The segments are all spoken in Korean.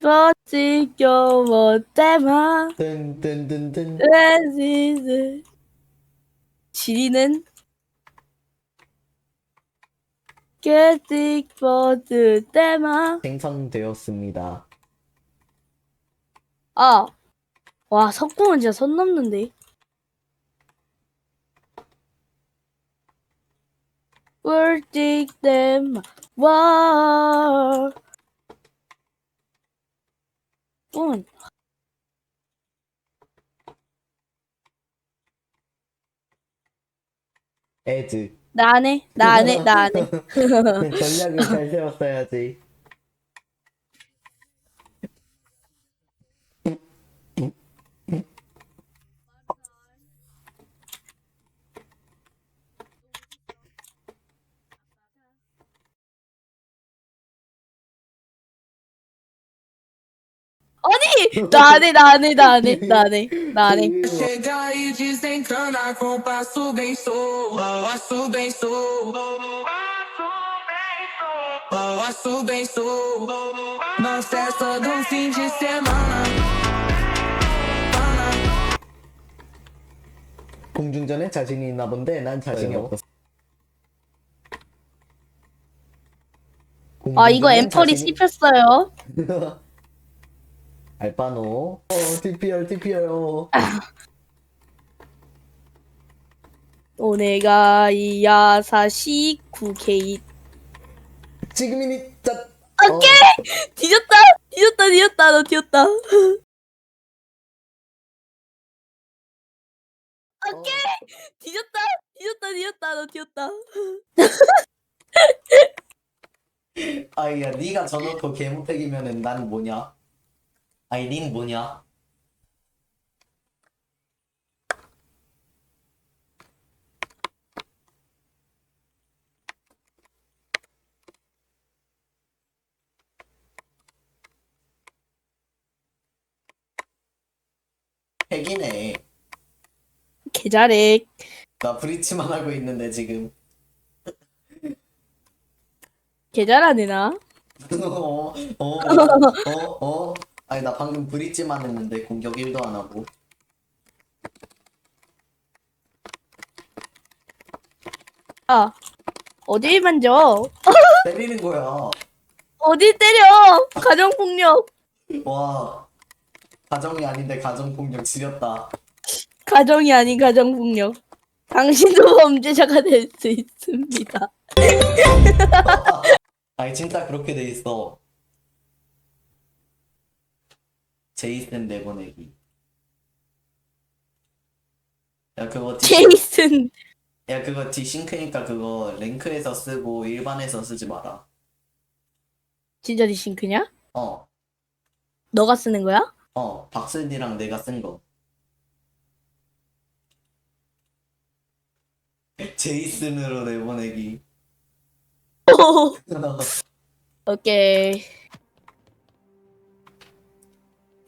더 지겨워 때마. 뜬뜬뜬뜬. 레지즈. 지리는 게직버드 때마. 생성되었습니다. 아, 와 석궁은 진짜 선 넘는데. 꿀찍 때마. 와. 애즈. 나 안 해. 나 안 해. 나 안 해. 전략을 잘 세웠어야지. 아니 나 안해 나 안해 나 안해 나 안해 나 안해 Chega e desencana com passo bem sou, passo bem sou. Passo bem sou, na festa do fim de semana. 공중전에 자신이 있나 본데 난 자신이 이거. 없었어. 아 이거 공중전엔 앰플이 자신이- 씹혔어요 알바노. 어, TPR, TPR, 오네가 이야사시 9K 지금이니, 짠. 어. 오케이! 뒤졌다! 뒤졌다, 뒤졌다, 너 뒤졌다. 오케이! 뒤졌다! 뒤졌다, 뒤졌다, 너 뒤졌다. 아이야, 네가 저놓고 개무택이면은 난 뭐냐? 아이린 뭐냐? 핵이네. 개잘해. 나 브리치만 하고 있는데 지금. 개잘하네 나. 어, 어, 어, 어. 어. 아니 나 방금 브릿지만 했는데 공격 1도 안 하고 아, 야, 어딜 만져? 때리는 거야 어디 때려? 가정폭력, 와 가정이 아닌데 가정폭력 지렸다 가정이 아닌 가정폭력. 당신도 범죄자가 될 수 있습니다. 아니 진짜 그렇게 돼 있어 제이슨 내보내기. 야 그거 뒤, 제이슨 야 그거 디싱크니까 그거 랭크에서 쓰고 일반에서 쓰지 마라. 진짜 디싱크냐? 어, 너가 쓰는 거야? 어, 박슬이랑 내가 쓴 거. 제이슨으로 내보내기. 어. 오케이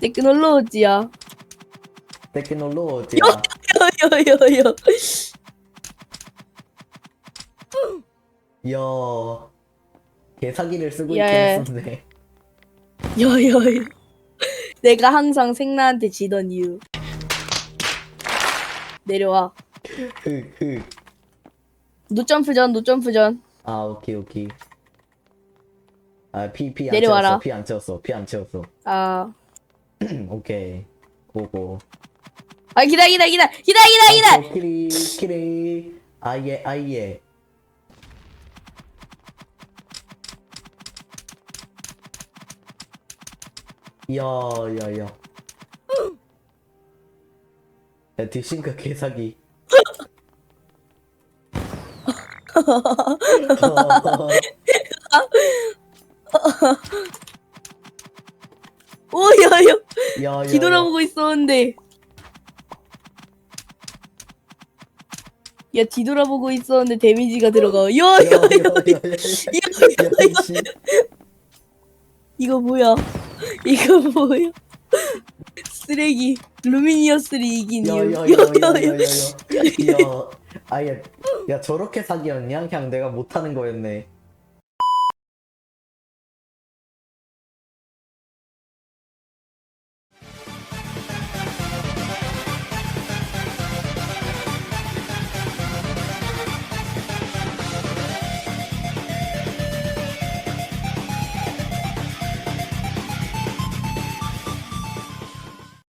테크놀로지야. 테크놀로지야 여여여여. 이야 개사기를 쓰고 예. 있긴 했었네 여여여. 내가 항상 생나한테 지던 이유. 내려와. 흑흑 노점프전 노점프전. 아 오케이 오케이 아피피안 내려와라. 채웠어 피안 채웠어 피 안 채웠어 아. 오케이. 고고. 아 기다 기다 기다. 기다 기다 기다. 어, 키리 키리 아예 아예. 야야야 야 뒷신가 개사기 야, 야, 뒤돌아보고 있었는데 야 뒤돌아보고 있었는데 데미지가 들어가 야, 야, 야, 야, 야, 야 야 야 야, 야, 씨. 이거 뭐야 이거 뭐야 쓰레기 루미니어스를 이긴 야, 이유 야, 야, 야, 야, 야, 야 야야 야, 야, 아야, 야, 저렇게 사기였냐? 그냥 내가 못하는 거였네.